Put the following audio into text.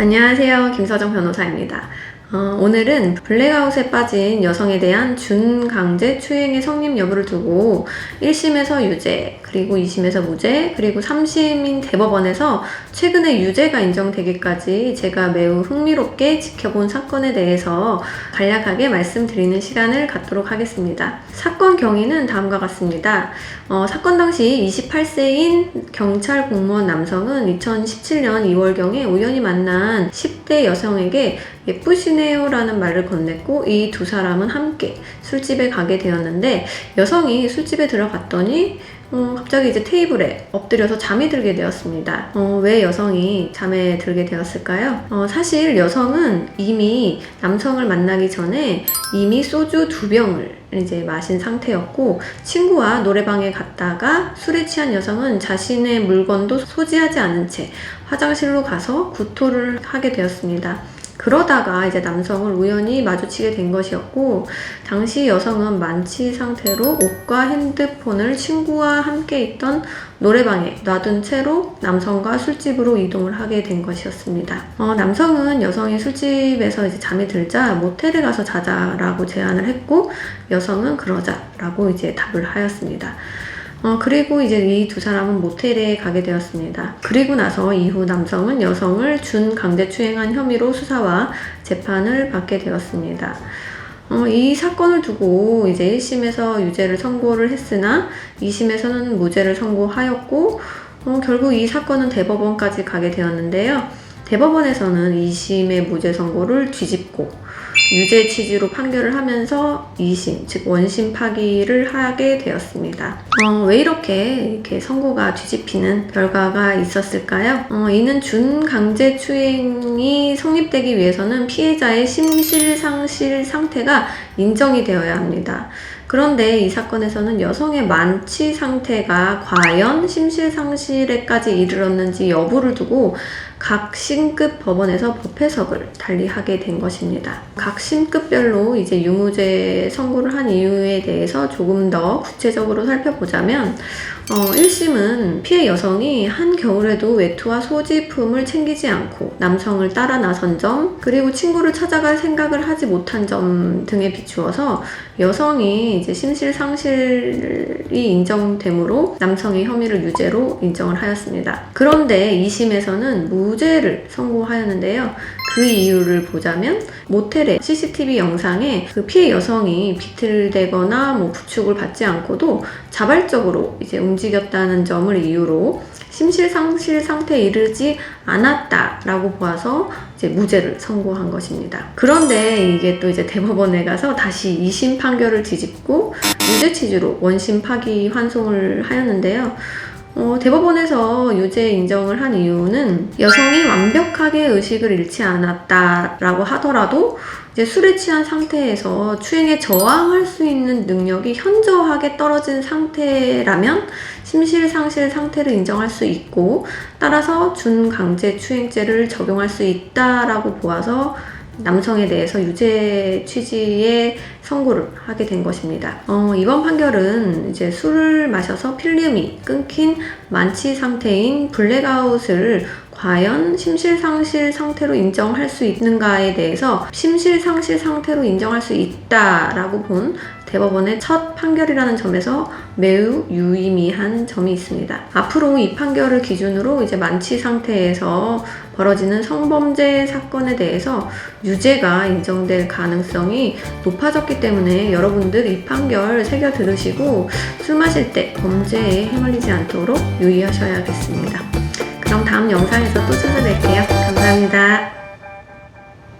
안녕하세요. 김서정 변호사입니다. 어, 오늘은 블랙아웃에 빠진 여성에 대한 준강제 추행의 성립 여부를 두고 1심에서 유죄, 그리고 2심에서 무죄, 그리고 3심인 대법원에서 최근에 유죄가 인정되기까지 제가 매우 흥미롭게 지켜본 사건에 대해서 간략하게 말씀드리는 시간을 갖도록 하겠습니다. 사건 경위는 다음과 같습니다. 어, 사건 당시 28세인 경찰 공무원 남성은 2017년 2월경에 우연히 만난 10대 여성에게 예쁘시네요 라는 말을 건넸고 이 두 사람은 함께 술집에 가게 되었는데 여성이 술집에 들어갔더니 어, 갑자기 이제 테이블에 엎드려서 잠이 들게 되었습니다. 어, 왜 여성이 잠에 들게 되었을까요? 어, 사실 여성은 이미 남성을 만나기 전에 이미 소주 두 병을 이제 마신 상태였고 친구와 노래방에 갔다가 술에 취한 여성은 자신의 물건도 소지하지 않은 채 화장실로 가서 구토를 하게 되었습니다. 그러다가 이제 남성을 우연히 마주치게 된 것이었고, 당시 여성은 만취 상태로 옷과 핸드폰을 친구와 함께 있던 노래방에 놔둔 채로 남성과 술집으로 이동을 하게 된 것이었습니다. 어, 남성은 여성이 술집에서 이제 잠이 들자 모텔에 가서 자자라고 제안을 했고, 여성은 그러자라고 이제 답을 하였습니다. 어, 그리고 이제 이 두 사람은 모텔에 가게 되었습니다. 그리고 나서 이후 남성은 여성을 준 강제추행한 혐의로 수사와 재판을 받게 되었습니다. 어, 이 사건을 두고 이제 1심에서 유죄를 선고를 했으나 2심에서는 무죄를 선고하였고, 어, 결국 이 사건은 대법원까지 가게 되었는데요. 대법원에서는 2심의 무죄 선고를 뒤집고 유죄 취지로 판결을 하면서 2심, 즉 원심 파기를 하게 되었습니다. 어, 왜 이렇게 이렇게 선고가 뒤집히는 결과가 있었을까요? 어, 이는 준강제 추행이 성립되기 위해서는 피해자의 심실상실 상태가 인정이 되어야 합니다. 그런데 이 사건에서는 여성의 만취 상태가 과연 심실상실에까지 이르렀는지 여부를 두고 각 신급 법원에서 법 해석을 달리하게 된 것입니다. 각 신급별로 이제 유무죄 선고를 한 이유에 대해서 조금 더 구체적으로 살펴보자면 어, 1심은 피해 여성이 한겨울에도 외투와 소지품을 챙기지 않고 남성을 따라 나선 점, 그리고 친구를 찾아갈 생각을 하지 못한 점 등에 비추어서 여성이 이제 심실상실이 인정되므로 남성의 혐의를 유죄로 인정을 하였습니다. 그런데 2심에서는 무 죄를 선고하였는데요. 그 이유를 보자면 모텔의 CCTV 영상에 그 피해 여성이 비틀대거나 뭐 부축을 받지 않고도 자발적으로 이제 움직였다는 점을 이유로 심실상실 상태에 이르지 않았다라고 보아서 이제 무죄를 선고한 것입니다. 그런데 이게 또 이제 대법원에 가서 다시 2심 판결을 뒤집고 유죄 취지로 원심 파기 환송을 하였는데요. 어, 대법원에서 유죄 인정을 한 이유는 여성이 완벽하게 의식을 잃지 않았다라고 하더라도 이제 술에 취한 상태에서 추행에 저항할 수 있는 능력이 현저하게 떨어진 상태라면 심실상실 상태를 인정할 수 있고 따라서 준강제 추행죄를 적용할 수 있다라고 보아서 남성에 대해서 유죄 취지의 선고를 하게 된 것입니다. 어, 이번 판결은 이제 술을 마셔서 필름이 끊긴 만취 상태인 블랙아웃을 과연 심실상실 상태로 인정할 수 있는가에 대해서 심실상실 상태로 인정할 수 있다라고 본 대법원의 첫 판결이라는 점에서 매우 유의미한 점이 있습니다. 앞으로 이 판결을 기준으로 이제 만취 상태에서 벌어지는 성범죄 사건에 대해서 유죄가 인정될 가능성이 높아졌기 때문에 여러분들 이 판결 새겨 들으시고 술 마실 때 범죄에 휘말리지 않도록 유의하셔야겠습니다. 그럼 다음 영상에서 또 찾아뵐게요. 감사합니다.